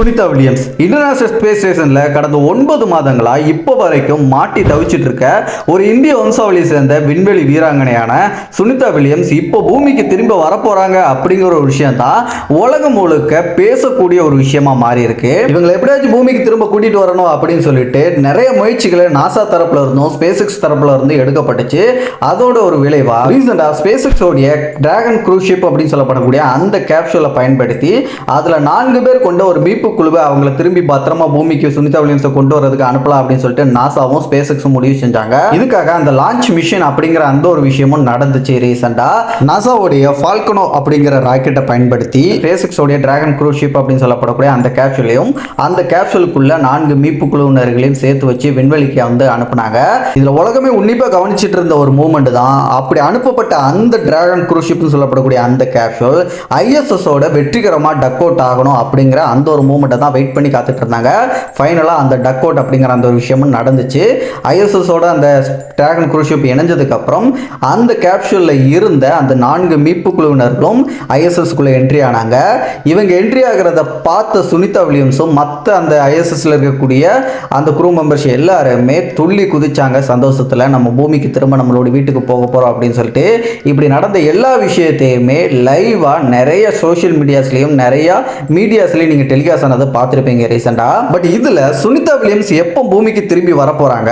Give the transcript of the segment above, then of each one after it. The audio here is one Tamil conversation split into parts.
சுனிதா வில்லியம்ஸ் இன்டர்நேஷனல் ஸ்பேஸ் ஸ்டேஷனில் கடந்த ஒன்பது மாதங்களாக இப்போ வரைக்கும் மாட்டி தவிச்சிட்டு இருக்க ஒரு இந்திய வம்சாவளியை சேர்ந்த விண்வெளி வீராங்கனையான சுனிதா வில்லியம்ஸ் இப்போ பூமிக்கு திரும்ப வரப்போகிறாங்க அப்படிங்கிற ஒரு விஷயம் தான் உலகம் முழுக்க பேசக்கூடிய ஒரு விஷயமா மாறி இருக்கு இவங்களை எப்படியாச்சும் பூமிக்கு திரும்ப கூட்டிட்டு வரணும் அப்படின்னு சொல்லிட்டு நிறைய முயற்சிகளை நாசா தரப்புல இருந்தும் ஸ்பேஸ் எக்ஸ் தரப்புல இருந்து எடுக்கப்பட்டுச்சு. அதோட ஒரு விளைவா ரீசெண்டா ஸ்பேஸ் எக்ஸ் உடைய டிராகன் க்ரூஸ் அப்படின்னு சொல்லப்படக்கூடிய அந்த கேப்சூலை பயன்படுத்தி அதுல நான்கு பேர் கொண்ட ஒரு மீட்பு குழுவை அவங்கள திரும்பி பத்திரமா பூமிக்கு சுனிதா வில்லியம்ஸை கொண்டு வரதுக்கு அனுப்பலாம் அப்படின்னு சொல்லிட்டு நாசாவும் ஸ்பேஸ் எக்ஸும் முடிவு செஞ்சாங்க. இதுக்காக அந்த லான்ச் மிஷின் அப்படிங்கிற அந்த ஒரு விஷயமும் நடந்துச்சு ரீசெண்டா. நாசாவுடைய ஃபால்கனோ அப்படிங்கிற ராக்கெட்டை பயன்படுத்தி ஸ்பேஸ் எக்ஸோடைய டிராகன் க்ரூஸ் ஷிப் அப்படின்னு சொல்லப்படக்கூடிய அந்த கேப்சூலையும் அந்த கேப்சூலுக்குள்ள நான்கு மீட்பு குழுவினர்களையும் சேர்த்து வச்சு விண்வெளிக்கு வந்து அனுப்புனாங்க. இதுல உலகமே உன்னிப்பா கவனிச்சிட்டு இருந்த ஒரு மூமெண்ட் தான். அப்படி அனுப்பப்பட்ட அந்த டிராகன் க்ரூஸ் ஷிப்னு சொல்லப்படக்கூடிய அந்த கேப்சூல் ஐஎஸ்எஸோட வெற்றிகரமா டக் அவுட் ஆகணும் அப்படிங்கிற அந்த ஒரு மூமெண்ட்டை தான் வெயிட் பண்ணி காத்துட்டு இருந்தாங்க ஃபைனலாக அந்த டக் அவுட் அப்படிங்கிற அந்த ஒரு விஷயமும் நடந்துச்சு. ஐஎஸ்எஸோட அந்த டிராகன் குரூஷிப் இணைஞ்சதுக்கப்புறம் இணைஞ்சதுக்கு அப்புறம் அந்த கேப்சூலில் இருந்த அந்த நான்கு மீட்பு குழுவினர்களும் ஐஎஸ்எஸ்குள்ளே என்ட்ரி ஆனாங்க. இவங்க என்ட்ரி ஆகிறத பார்த்த சுனிதா வில்லியம்ஸும் மற்ற அந்த ஐஎஸ்எஸ்ல இருக்கக்கூடிய அந்த குரூ மெம்பர்ஸ் எல்லாருமே துள்ளி குதிச்சாங்க. சந்தோஷத்தில் நம்ம பூமிக்கு திரும்ப நம்மளோட வீட்டுக்கு போக போகிறோம் அப்படின்னு சொல்லிட்டு இப்படி நடந்த எல்லா விஷயத்தையுமே லைவாக நிறைய சோஷியல் மீடியாஸ்லேயும் நிறையா மீடியாஸ்லையும் நீங்கள் டெலிகாஸ்ட் ஆனதை பார்த்துருப்பீங்க ரீசெண்டாக பட் இதில் சுனிதா வில்லியம்ஸ் எப்போ பூமிக்கு திரும்பி வரப்போகிறாங்க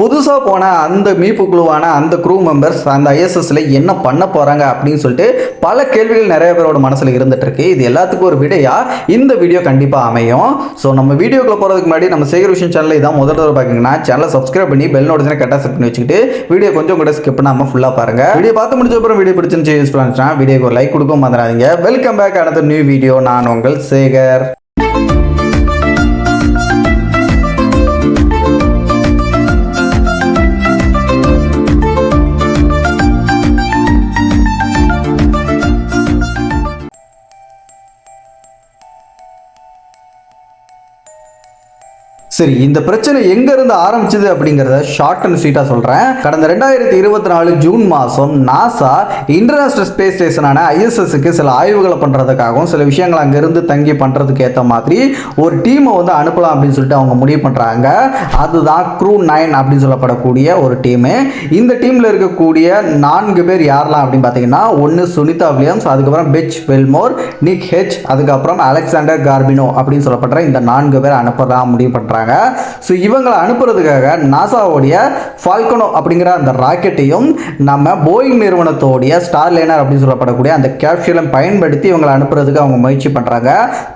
புதுசாக போன அந்த மீப்பு குழுவான அந்த குரூ மெம்பர்ஸ் அந்த ஐஎஸ்எஸ்ல என்ன பண்ண போகிறாங்க அப்படின்னு சொல்லிட்டு பல கேள்விகள் நிறைய பேரோட மனசில் இருந்துட்டு இருக்கு இது எல்லாத்துக்கும் ஒரு விடையாக இந்த வீடியோ கண்டிப்பாக அமையும். ஸோ நம்ம வீடியோக்குள்ள போகிறதுக்கு முன்னாடி நம்ம சேகர் விஷயம் சேனல் இதான் முதல் தடவை பார்க்கீங்கன்னா சேனலை சப்ஸ்கிரைப் பண்ணி பெல் நோட்டிஸ் கரெக்டாக செட் பண்ணி வச்சுக்கிட்டு வீடியோ கொஞ்சம் கூட ஸ்கிப் பண்ணாமல் ஃபுல்லாக பாருங்க. வீடியோ பார்த்து முடிச்ச அப்புறம் வீடியோ பிடிச்சிருந்துச்சு யூஸ் பண்ணிச்சுன்னா வீடியோக்கு லைக் கொடுக்க மறந்துடாதீங்க. வெல்கம் பேக் அடுத்த நியூ வீடியோ நான் உங்கள் சேகர். சரி இந்த பிரச்சனை எங்க இருந்து ஆரம்பிச்சது அப்படிங்கறத ஷார்ட் அண்ட் ஸ்வீட்டா சொல்றேன். கடந்த ரெண்டாயிரத்தி இருபத்தி நாலு ஜூன் மாசம் நாசா இன்டர்நேஷனல் ஸ்பேஸ் ஸ்டேஷனான ஐஎஸ்எஸ்க்கு சில ஆய்வுகளை பண்றதுக்காகவும் சில விஷயங்கள் அங்கேருந்து தங்கி பண்றதுக்கு ஏத்த மாதிரி ஒரு டீமை வந்து அனுப்பலாம் அப்படின்னு சொல்லிட்டு அவங்க முடிவு பண்றாங்க. அதுதான் க்ரூ நைன் அப்படின்னு சொல்லப்படக்கூடிய ஒரு டீமு இந்த டீம்ல இருக்கக்கூடிய நான்கு பேர் யாரெல்லாம் அப்படின்னு பார்த்தீங்கன்னா ஒன்று சுனிதா வில்லியம்ஸ் அதுக்கப்புறம் பெச் வெல்மோர் நிக் ஹெச் அதுக்கப்புறம் அலெக்சாண்டர் கார்பினோ அப்படின்னு சொல்லப்படுற இந்த நான்கு பேர் அனுப்புறதா முடிவு பண்றாங்க ஸோ இவங்களை அனுப்புறதுக்காக நாசாவுடைய ஃபால்கனோ அப்படிங்கிற அந்த ராக்கெட்டையும் நம்ம போயிங் நிறுவனத்தோடைய ஸ்டார் லைனர் அப்படின்னு சொல்லப்படக்கூடிய அந்த கேப்சூலை பயன்படுத்தி இவங்களை அனுப்புறதுக்கு அவங்க முயற்சி பண்ணுறாங்க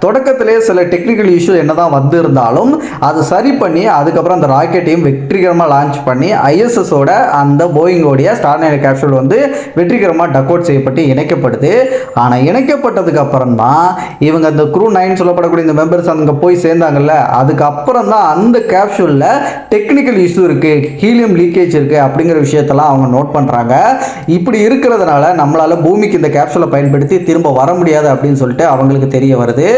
தொடக்கத்திலே சில டெக்னிக்கல் இஷ்யூ என்னதான் வந்து இருந்தாலும் அதை சரி பண்ணி அதுக்கப்புறம் அந்த ராக்கெட்டையும் வெற்றிகரமாக லான்ச் பண்ணி ஐஎஸ்எஸோட அந்த போயிங்கோடைய ஸ்டார் லைனர் கேப்சூல் வந்து வெற்றிகரமாக டக்கோட் செய்யப்பட்டு இணைக்கப்படுது. ஆனால் இணைக்கப்பட்டதுக்கு அப்புறம் தான் இவங்க அந்த குரூ நைன் சொல்லப்படக்கூடிய இந்த மெம்பர்ஸ் அங்கே போய் சேர்ந்தாங்கல்ல அதுக்கப்புறம் தான் அந்த கேப்சூலில் டெக்னிக்கல் இஷ்யூ இருக்குது ஹீலியம் லீக்கேஜ் இருக்குது அப்படிங்கிற விஷயத்தெல்லாம் அவங்க நோட் பண்ணுறாங்க இப்படி இருக்கிறதுனால நம்மளால் பூமிக்கு இந்த கேப்சூலை பயன்படுத்தி திரும்ப வர முடியாது அப்படின்னு சொல்லிட்டு அவங்களுக்கு தெரிய வருது.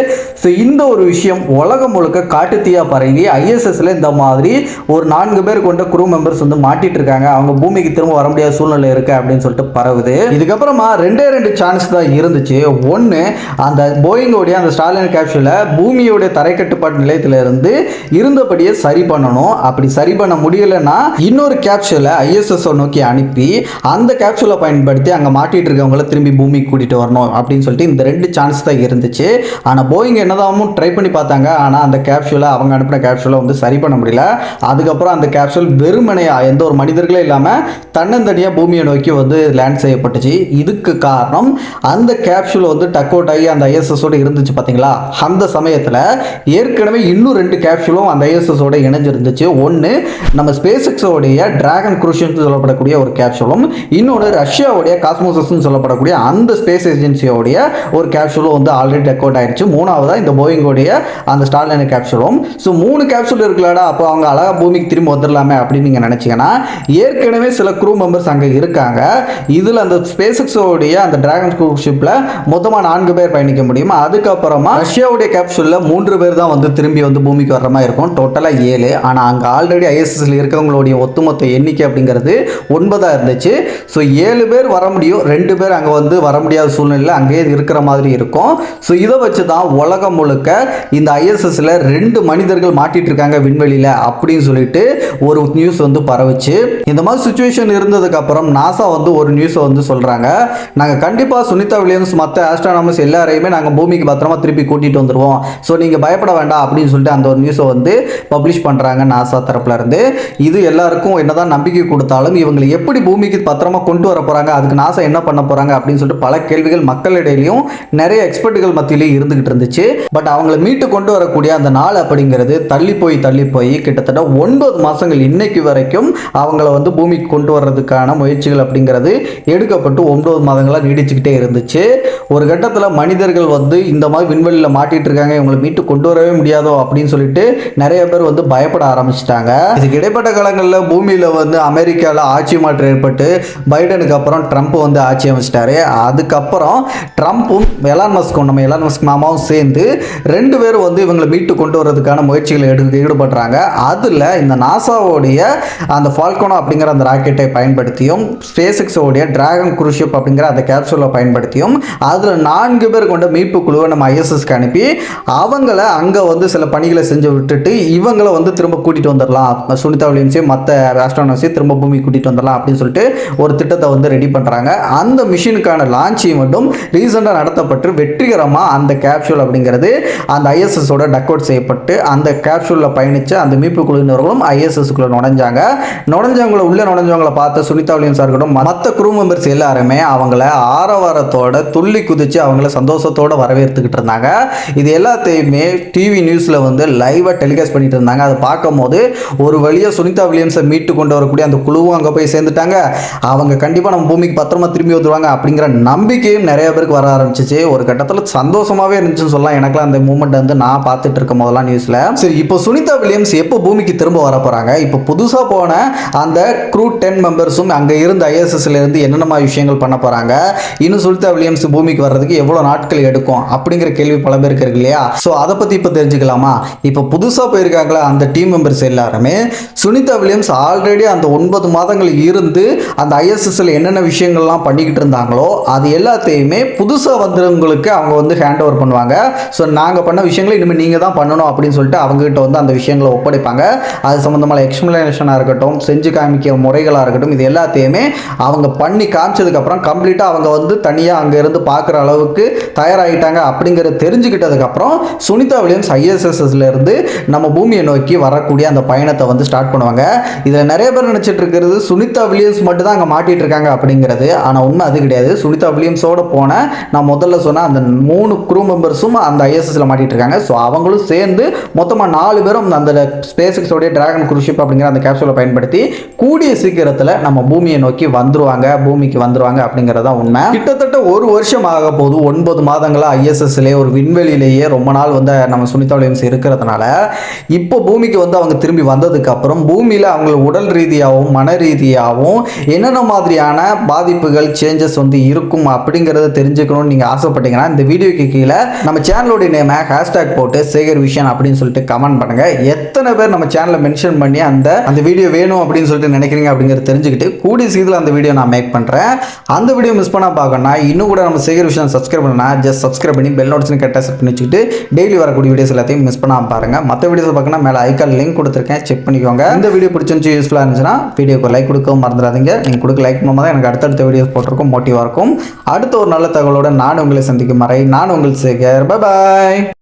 ஸோ இந்த ஒரு விஷயம் உலகம் முழுக்க காட்டுத்தீயாக பரவி ஐஎஸ்எஸ்ல இந்த மாதிரி ஒரு நான்கு பேர் கொண்ட குரூ மெம்பர்ஸ் வந்து மாட்டிட்டு இருக்காங்க. அவங்க பூமிக்கு திரும்ப வர முடியாத சூழ்நிலை இருக்கு அப்படின்னு சொல்லிட்டு பரவுது. இதுக்கப்புறமா ரெண்டே ரெண்டு சான்ஸ் தான் இருந்துச்சு. ஒன்று அந்த போயிங்கோடைய அந்த ஸ்டாலின் கேப்சூலை பூமியோடைய தரைக்கட்டுப்பாட்டு நிலையத்திலிருந்து இருந்தபடியே சரி பண்ணணும். அப்படி சரி பண்ண முடியலன்னா இன்னொரு கேப்சூலை ஐஎஸ்எஸ்ஓ நோக்கி அனுப்பி அந்த கேப்சூலை பயன்படுத்தி அங்கே மாட்டிட்டு இருக்கவங்கள திரும்பி பூமிக்கு கூட்டிகிட்டு வரணும் அப்படின்னு சொல்லிட்டு இந்த ரெண்டு சான்ஸ் தான் இருந்துச்சு. ஆனால் போயிங் என்னதாகவும் ட்ரை பண்ணி பார்த்தாங்க. ஆனால் அந்த கேப்சூலை அவங்க அனுப்பின கேப்சூலை வந்து சரி பண்ண முடியல. அதுக்கப்புறம் அந்த கேப்சூல் வெறுமனையாக எந்த ஒரு மனிதர்களே இல்லாமல் தன்னந்தனியாக பூமியை நோக்கி வந்து லேண்ட் செய்யப்பட்டுச்சு. இதுக்கு காரணம் அந்த கேப்சூல் வந்து டக் அவுட் ஆகி அந்த ஐஎஸ்எஸோட இருந்துச்சு பார்த்தீங்களா அந்த சமயத்தில் ஏற்கனவே இன்னும் ரெண்டு கேப்சூலும் அந்த ஐஎஸ்எஸோட இணைஞ்சிருந்துச்சு. ஒன்று நம்ம ஸ்பேஸ் எக்ஸோடைய டிராகன் குரூஷன் சொல்லப்படக்கூடிய ஒரு கேப்சூலும் இன்னொன்று ரஷ்யாவுடைய காஸ்மோசஸ்ன்னு சொல்லப்படக்கூடிய அந்த ஸ்பேஸ் ஏஜென்சியோடைய ஒரு கேப்சூலும் வந்து ஆல்ரெடி ரெக்கார்ட் ஆயிடுச்சு மூணாவதாக இந்த போயிங்கோடைய அந்த ஸ்டார்லைனர் கேப்சூலும் ஸோ மூணு கேப்சூல் இருக்குல்லடா அப்போ அவங்க அழகாக பூமிக்கு திரும்பி வந்துடலாமே அப்படின்னு நீங்கள் நினச்சிங்கன்னா ஏற்கனவே சில குரூ மெம்பர்ஸ் அங்கே இருக்காங்க. இதில் அந்த ஸ்பேஸ் அந்த டிராகன் குரூஷிப்பில் மொத்தமாக நான்கு பேர் பயணிக்க முடியும்? அதுக்கப்புறமா ரஷ்யாவுடைய கேப்சூலில் மூன்று பேர் தான் வந்து திரும்பி வந்து பூமிக்கு வர்ற மாதிரி இருக்கும். இருக்கும் டோட்டலாக ஏழு. ஆனால் அங்கே ஆல்ரெடி ஐஎஸ்எஸ்ல இருக்கிறவங்களுடைய ஒத்துமொத்த எண்ணிக்கை அப்படிங்கிறது ஒன்பதாக இருந்துச்சு. ஸோ ஏழு பேர் வர முடியும். ரெண்டு பேர் அங்கே வந்து வர முடியாத சூழ்நிலையில் அங்கேயே இருக்கிற மாதிரி இருக்கும். ஸோ இதை வச்சு தான் உலகம் முழுக்க இந்த ஐஎஸ்எஸ்ல ரெண்டு மனிதர்கள் மாட்டிட்டு இருக்காங்க விண்வெளியில் அப்படின்னு சொல்லிட்டு ஒரு நியூஸ் வந்து பரவுச்சு. இந்த மாதிரி சுச்சுவேஷன் இருந்ததுக்கப்புறம் நாசா வந்து ஒரு நியூஸை வந்து சொல்கிறாங்க நாங்கள் கண்டிப்பாக சுனிதா வில்லியம்ஸ் மற்ற ஆஸ்ட்ரானமர்ஸ் எல்லாரையுமே நாங்கள் பூமிக்கு பத்திரமா திருப்பி கூட்டிகிட்டு வந்துடுவோம் ஸோ நீங்கள் பயப்பட வேண்டாம் அப்படின்னு சொல்லிட்டு அந்த ஒரு நியூஸை வந்து பப்ளிஷ் பண்ணுறாங்க நாசா தரப்புல இருந்து. இது எல்லாருக்கும் என்னதான் நம்பிக்கை கொடுத்தாலும் இவங்களை எப்படி பூமிக்கு பத்திரமா கொண்டு வர போறாங்க அதுக்கு நாசா என்ன பண்ண போறாங்க அப்படின்னு சொல்லிட்டு பல கேள்விகள் மக்களிடையிலையும் நிறைய எக்ஸ்பர்ட்டுகள் மத்தியிலையும் இருந்துகிட்டு இருந்துச்சு. பட் அவங்கள மீட்டு கொண்டு வரக்கூடிய அந்த நாள் அப்படிங்கிறது தள்ளி போய் தள்ளி போய் கிட்டத்தட்ட ஒன்பது மாதங்கள் இன்னைக்கு வரைக்கும் அவங்கள வந்து பூமிக்கு கொண்டு வர்றதுக்கான முயற்சிகள் அப்படிங்கிறது எடுக்கப்பட்டு ஒன்பது மாதங்களாக நீடிச்சுக்கிட்டே இருந்துச்சு. ஒரு கட்டத்தில் மனிதர்கள் வந்து இந்த மாதிரி விண்வெளியில் மாட்டிட்டு இருக்காங்க இவங்களை மீட்டு கொண்டு வரவே முடியாதோ அப்படின்னு சொல்லிட்டு நிறைய பேர் வந்து பயப்பட ஆரம்பிச்சிட்டாங்க. இதுக்கு இடைப்பட்ட காலங்களில் பூமியில் வந்து அமெரிக்காவில் ஆட்சி மாற்றம் ஏற்பட்டு பைடனுக்கு அப்புறம் ட்ரம்ப் வந்து ஆட்சி அமைச்சிட்டாரு. அதுக்கப்புறம் ட்ரம்ப்பும் எலான் மஸ்கும் நம்ம எலான் மஸ்க் மாமாவும் சேர்ந்து ரெண்டு பேரும் வந்து இவங்களை மீட்டு கொண்டு வர்றதுக்கான முயற்சிகளை எடு ஈடுபடுறாங்க. அதில் இந்த நாசாவோடைய அந்த ஃபால்கோனோ அப்படிங்கிற அந்த ராக்கெட்டை பயன்படுத்தியும் ஸ்பேசிக்ஸோடைய டிராகன் குரூஷிப் அப்படிங்கிற அந்த கேப்சூலை பயன்படுத்தியும் அதில் நான்கு பேர் கொண்ட மீட்பு குழுவை நம்ம ஐஎஸ்எஸ்க்கு அனுப்பி அவங்கள அங்கே வந்து சில பணிகளை செஞ்சு விட்டுட்டு இவங்கள வந்து திரும்ப கூட்டிகிட்டு வந்துடலாம் சுனிதா வில்லியம்ஸையும் மற்ற ஆஸ்ட்ரானர்ஸையும் திரும்ப பூமி கூட்டிகிட்டு வந்துடலாம் அப்படின்னு சொல்லிட்டு ஒரு திட்டத்தை வந்து ரெடி பண்ணுறாங்க அந்த மிஷினுக்கான லான்ச்சையும் மட்டும் ரீசெண்டாக நடத்தப்பட்டு வெற்றிகரமாக அந்த கேப்சூல் அப்படிங்கிறது அந்த ஐஎஸ்எஸோட டக் அவுட் செய்யப்பட்டு அந்த கேப்சூலில் பயணித்த அந்த மீட்பு குழுவினர்களும் ஐஎஸ்எஸ்க்குள்ளே நுழைஞ்சாங்க. நுழைஞ்சவங்களை உள்ளே நுழைஞ்சவங்களை பார்த்த சுனிதா வில்லியம்ஸாக இருக்கட்டும் மற்ற குரூ மெம்பர்ஸ் எல்லாருமே அவங்கள ஆரவாரத்தோட துள்ளி குதித்து அவங்கள சந்தோஷத்தோடு வரவேற்றுக்கிட்டு இருந்தாங்க. இது எல்லாத்தையுமே டிவி நியூஸில் வந்து லைவாக டெலிகாஸ்ட் பண்ணிட்டு இருந்தாங்க அதை பார்க்கும் போது ஒரு வழியாக சுனிதா வில்லியம்ஸை மீட்டு கொண்டு வரக்கூடிய அந்த குழுவும் அங்கே போய் சேர்ந்துட்டாங்க. அவங்க கண்டிப்பாக நம்ம பூமிக்கு பத்திரமா திரும்பி வந்துருவாங்க அப்படிங்கிற நம்பிக்கையும் நிறைய பேருக்கு வர ஆரம்பிச்சிச்சு. ஒரு கட்டத்தில் சந்தோஷமாகவே இருந்துச்சுன்னு சொல்லலாம். எனக்குலாம் அந்த மூமெண்ட் வந்து நான் பார்த்துட்டு இருக்கும் போதெல்லாம் நியூஸில் சரி இப்போ சுனிதா வில்லியம்ஸ் எப்போ பூமிக்கு திரும்ப வர போகிறாங்க இப்போ புதுசாக போன அந்த க்ரூ டென் மெம்பர்ஸும் அங்கே இருந்த ஐஎஸ்எஸ்ல இருந்து விஷயங்கள் பண்ண போகிறாங்க இன்னும் சுனிதா வில்லியம்ஸ் பூமிக்கு வர்றதுக்கு எவ்வளோ நாட்கள் எடுக்கும்? அப்படிங்கிற கேள்வி பல பேருக்கு இருக்கு இல்லையா? ஸோ அதை பற்றி இப்போ தெரிஞ்சுக்கலாமா? இப்போ புதுசாக போயிருக்காங்களா அந்த டீம் மெம்பர்ஸ் எல்லாருமே சுனிதா வில்லியம்ஸ் ஆல்ரெடி அந்த ஒன்பது மாதங்கள் இருந்து அந்த ஐஎஸ்எஸ்ல என்னென்ன விஷயங்கள்லாம் பண்ணிக்கிட்டு இருந்தாங்களோ அது எல்லாத்தையுமே புதுசாக வந்தவங்களுக்கு அவங்க வந்து ஹேண்ட் ஓவர் பண்ணுவாங்க. ஸோ நாங்கள் பண்ண விஷயங்களை இனிமேல் நீங்கள் தான் பண்ணணும் அப்படின்னு சொல்லிட்டு அவங்ககிட்ட வந்து அந்த விஷயங்களை ஒப்படைப்பாங்க. அது சம்மந்தமான எக்ஸ்பிளனேஷனாக இருக்கட்டும் செஞ்சு காமிக்க முறைகளாக இருக்கட்டும் இது எல்லாத்தையுமே அவங்க பண்ணி காமிச்சதுக்கப்புறம் கம்ப்ளீட்டாக அவங்க வந்து தனியாக அங்கே இருந்து பார்க்குற அளவுக்கு தயாராகிட்டாங்க அப்படிங்கிறத தெரிஞ்சுக்கிட்டதுக்கப்புறம் சுனிதா வில்லியம்ஸ் ஐஎஸ்எஸ்எஸ்லேருந்து நம்ம பூமியை நோக்கி வரக்கூடிய அந்த பயணத்தை வந்து ஸ்டார்ட் பண்ணுவாங்க. இதில் நிறைய பேர் நினச்சிட்டு இருக்கிறது சுனிதா வில்லியம்ஸ் மட்டும் தான் அங்கே மாட்டிட்டு இருக்காங்க அப்படிங்கிறது. ஆனால் உண்மை அது கிடையாது. சுனிதா வில்லியம்ஸோட போன நான் முதல்ல சொன்ன அந்த மூணு குரூ மெம்பர்ஸும் அந்த ஐஎஸ்எஸ்ல மாட்டிட்டு இருக்காங்க. ஸோ அவங்களும் சேர்ந்து மொத்தமாக நாலு பேரும் அந்த ஸ்பேஸ் எக்ஸோடைய டிராகன் குரூஷிப் அப்படிங்கிற அந்த கேப்சூலை பயன்படுத்தி கூடிய சீக்கிரத்தில் நம்ம பூமியை நோக்கி வந்துருவாங்க பூமிக்கு வந்துருவாங்க அப்படிங்கிறது தான் உண்மை. கிட்டத்தட்ட ஒரு வருஷம் ஆக போது ஒன்பது மாதங்களாக ஐஎஸ்எஸ்லேயே ஒரு விண்வெளியிலேயே ரொம்ப நாள் வந்து நம்ம சுனிதா வில்லியம்ஸ் இருக்கிறதுனால. இப்போ பூமிக்கு வந்து அவங்க திரும்பி வந்ததுக்கு அப்புறம் பூமியில் அவங்க உடல் ரீதியாகவும் மன ரீதியாகவும் என்னென்ன மாதிரியான பாதிப்புகள் சேஞ்சஸ் வந்து இருக்கும் அப்படிங்கிறத தெரிஞ்சுக்கணும்னு நீங்கள் ஆசைப்பட்டீங்கன்னா இந்த வீடியோக்கு கீழே நம்ம சேனலோடைய நேமை ஹேஷ்டேக் போட்டு சேகர் விஷன் அப்படின்னு சொல்லிட்டு கமெண்ட் பண்ணுங்கள் எத்தனை பேர் நம்ம சேனலை மென்ஷன் பண்ணி அந்த அந்த வீடியோ வேணும் அப்படின்னு சொல்லிட்டு நினைக்கிறீங்க அப்படிங்கிறத தெரிஞ்சுக்கிட்டு கூடிய சீக்கிரம் அந்த வீடியோ நான் மேக் பண்ணுறேன் அந்த வீடியோ மிஸ் பண்ணால் பார்க்கணும்னா இன்னும் கூட நம்ம சேகர் விஷயம் சப்ஸ்கிரைப் பண்ணா ஜஸ்ட் சப்ஸ்கிரைப் பண்ணி பெல் நோட்ஸ்னு கரெக்டாக செட் பண்ணி வச்சுக்கிட்டு டெய்லி வரக்கூடிய வீடியோஸ் எல்லாத்தையும் மிஸ் பண்ணாமல் பாருங்கள் மற்ற வீடியோ பார்க்கணும் மேலே ஐக்கால் லிங்க் கொடுத்துருக்கேன். செக் பண்ணிக்கோங்க. இந்த வீடியோ பிடிச்சிருந்துச்சு யூஸ்ஃபுல்லாக இருந்துச்சுன்னா வீடியோக்கு லைக் கொடுக்கவும் மறந்துடாதீங்க. நீங்கள் கொடுக்க லைக் பண்ணும்போது தான் எனக்கு அடுத்தடுத்த வீடியோஸ் போட்டிருக்கும் மோட்டிவாக இருக்கும். அடுத்த ஒரு நல்ல தகவலோட நான் உங்களை சந்திக்கும் வரை நான் உங்கள் சேகர். பாய்